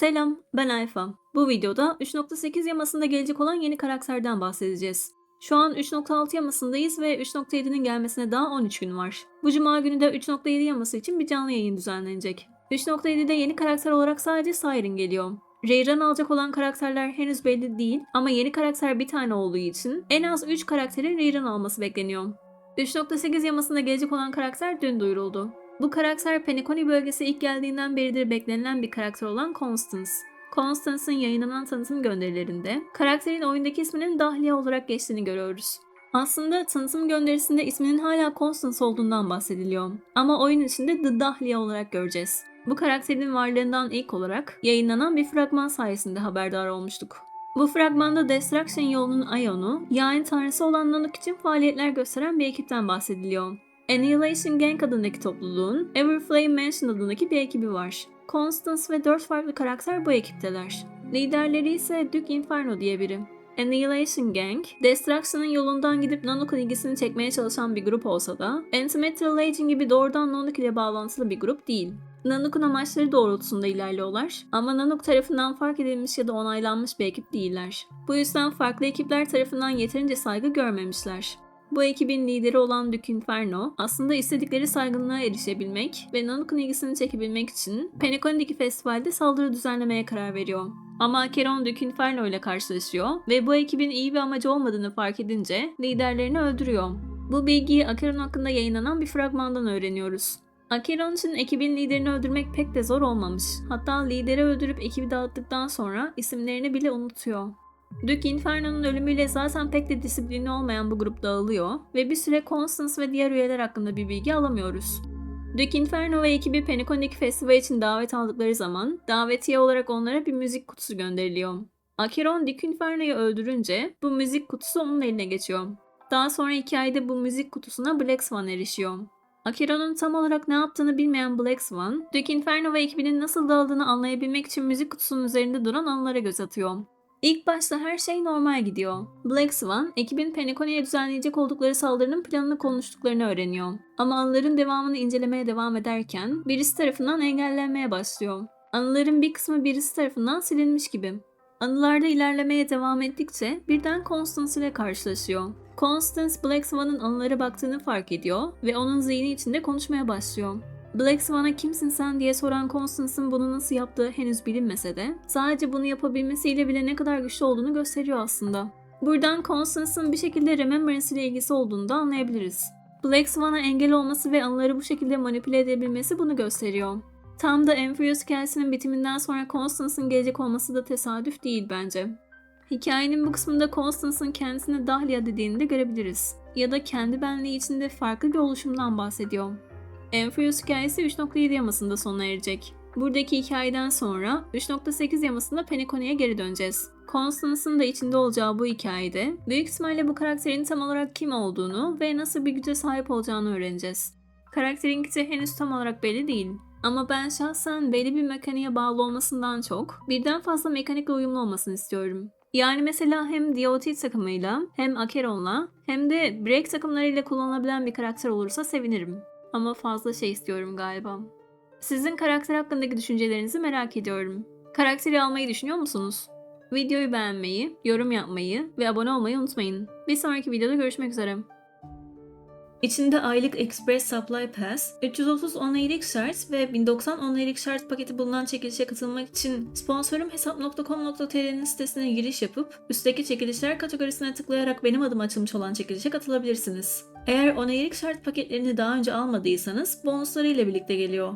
Selam, ben Ayfa. Bu videoda 3.8 yamasında gelecek olan yeni karakterden bahsedeceğiz. Şu an 3.6 yamasındayız ve 3.7'nin gelmesine daha 13 gün var. Bu cuma günü de 3.7 yaması için bir canlı yayın düzenlenecek. 3.7'de yeni karakter olarak sadece Siren geliyor. Rayran alacak olan karakterler henüz belli değil ama yeni karakter bir tane olduğu için en az 3 karakterin Rayran alması bekleniyor. 3.8 yamasında gelecek olan karakter dün duyuruldu. Bu karakter Penacony bölgesi ilk geldiğinden beridir beklenilen bir karakter olan Constance. Constance'ın yayınlanan tanıtım gönderilerinde karakterin oyundaki isminin Dahlia olarak geçtiğini görüyoruz. Aslında tanıtım gönderisinde isminin hala Constance olduğundan bahsediliyor. Ama oyun içinde The Dahlia olarak göreceğiz. Bu karakterin varlığından ilk olarak yayınlanan bir fragman sayesinde haberdar olmuştuk. Bu fragmanda Destruction yolunun Ion'u, yayın tanrısı olan Nanuk için faaliyetler gösteren bir ekipten bahsediliyor. Annihilation Gang adındaki topluluğun Everflame Mansion adındaki bir ekibi var. Constance ve 4 farklı karakter bu ekipteler. Liderleri ise Duke Inferno diye biri. Annihilation Gang, Destruction'ın yolundan gidip Nanuk'un ilgisini çekmeye çalışan bir grup olsa da Antimaterial Legion gibi doğrudan Nanuk ile bağlantılı bir grup değil. Nanuk'un amaçları doğrultusunda ilerliyorlar ama Nanuk tarafından fark edilmiş ya da onaylanmış bir ekip değiller. Bu yüzden farklı ekipler tarafından yeterince saygı görmemişler. Bu ekibin lideri olan Duke Inferno aslında istedikleri saygınlığa erişebilmek ve Nanuk'un ilgisini çekebilmek için Penacony'deki festivalde saldırı düzenlemeye karar veriyor. Ama Acheron Duke Inferno ile karşılaşıyor ve bu ekibin iyi bir amacı olmadığını fark edince liderlerini öldürüyor. Bu bilgiyi Acheron hakkında yayınlanan bir fragmandan öğreniyoruz. Acheron için ekibin liderini öldürmek pek de zor olmamış. Hatta lideri öldürüp ekibi dağıttıktan sonra isimlerini bile unutuyor. Duke Inferno'nun ölümüyle zaten pek de disiplini olmayan bu grup dağılıyor ve bir süre Constance ve diğer üyeler hakkında bir bilgi alamıyoruz. Duke Inferno ve ekibi Penacony'deki festival için davet aldıkları zaman davetiye olarak onlara bir müzik kutusu gönderiliyor. Acheron Duke Inferno'yu öldürünce bu müzik kutusu onun eline geçiyor. Daha sonra hikayede bu müzik kutusuna Black Swan erişiyor. Acheron'un tam olarak ne yaptığını bilmeyen Black Swan, Duke Inferno ve ekibinin nasıl dağıldığını anlayabilmek için müzik kutusunun üzerinde duran anılara göz atıyor. İlk başta her şey normal gidiyor. Black Swan, ekibin Penacony'ye düzenleyecek oldukları saldırının planını konuştuklarını öğreniyor. Ama anıların devamını incelemeye devam ederken birisi tarafından engellenmeye başlıyor. Anıların bir kısmı birisi tarafından silinmiş gibi. Anılarda ilerlemeye devam ettikçe birden Constance ile karşılaşıyor. Constance Black Swan'ın anılara baktığını fark ediyor ve onun zihni içinde konuşmaya başlıyor. Black Swan'a kimsin sen diye soran Constance'ın bunu nasıl yaptığı henüz bilinmese de sadece bunu yapabilmesiyle bile ne kadar güçlü olduğunu gösteriyor aslında. Buradan Constance'ın bir şekilde Remembrance ile ilgisi olduğunu da anlayabiliriz. Black Swan'a engel olması ve anıları bu şekilde manipüle edebilmesi bunu gösteriyor. Tam da Enfurious hikayesinin bitiminden sonra Constance'ın gelecek olması da tesadüf değil bence. Hikayenin bu kısmında Constance'ın kendisine Dahlia dediğini de görebiliriz. Ya da kendi benliği içinde farklı bir oluşumdan bahsediyor. Enfurious hikayesi 3.7 yamasında sona erecek. Buradaki hikayeden sonra 3.8 yamasında Penacony'ye geri döneceğiz. Constance'ın da içinde olacağı bu hikayede büyük ihtimalle bu karakterin tam olarak kim olduğunu ve nasıl bir güce sahip olacağını öğreneceğiz. Karakterin gücü henüz tam olarak belli değil. Ama ben şahsen belli bir mekaniğe bağlı olmasından çok birden fazla mekanikle uyumlu olmasını istiyorum. Yani mesela hem DOT takımıyla hem Acheron'la hem de Break takımlarıyla kullanılabilen bir karakter olursa sevinirim. Ama fazla şey istiyorum galiba. Sizin karakter hakkındaki düşüncelerinizi merak ediyorum. Karakteri almayı düşünüyor musunuz? Videoyu beğenmeyi, yorum yapmayı ve abone olmayı unutmayın. Bir sonraki videoda görüşmek üzere. İçinde aylık Express Supply Pass, 330 onaylık şart ve 1090 onaylık şart paketi bulunan çekilişe katılmak için sponsorum hesap.com.tr'nin sitesine giriş yapıp üstteki çekilişler kategorisine tıklayarak benim adım açılmış olan çekilişe katılabilirsiniz. Eğer onaylık şart paketlerini daha önce almadıysanız bonusları birlikte geliyor.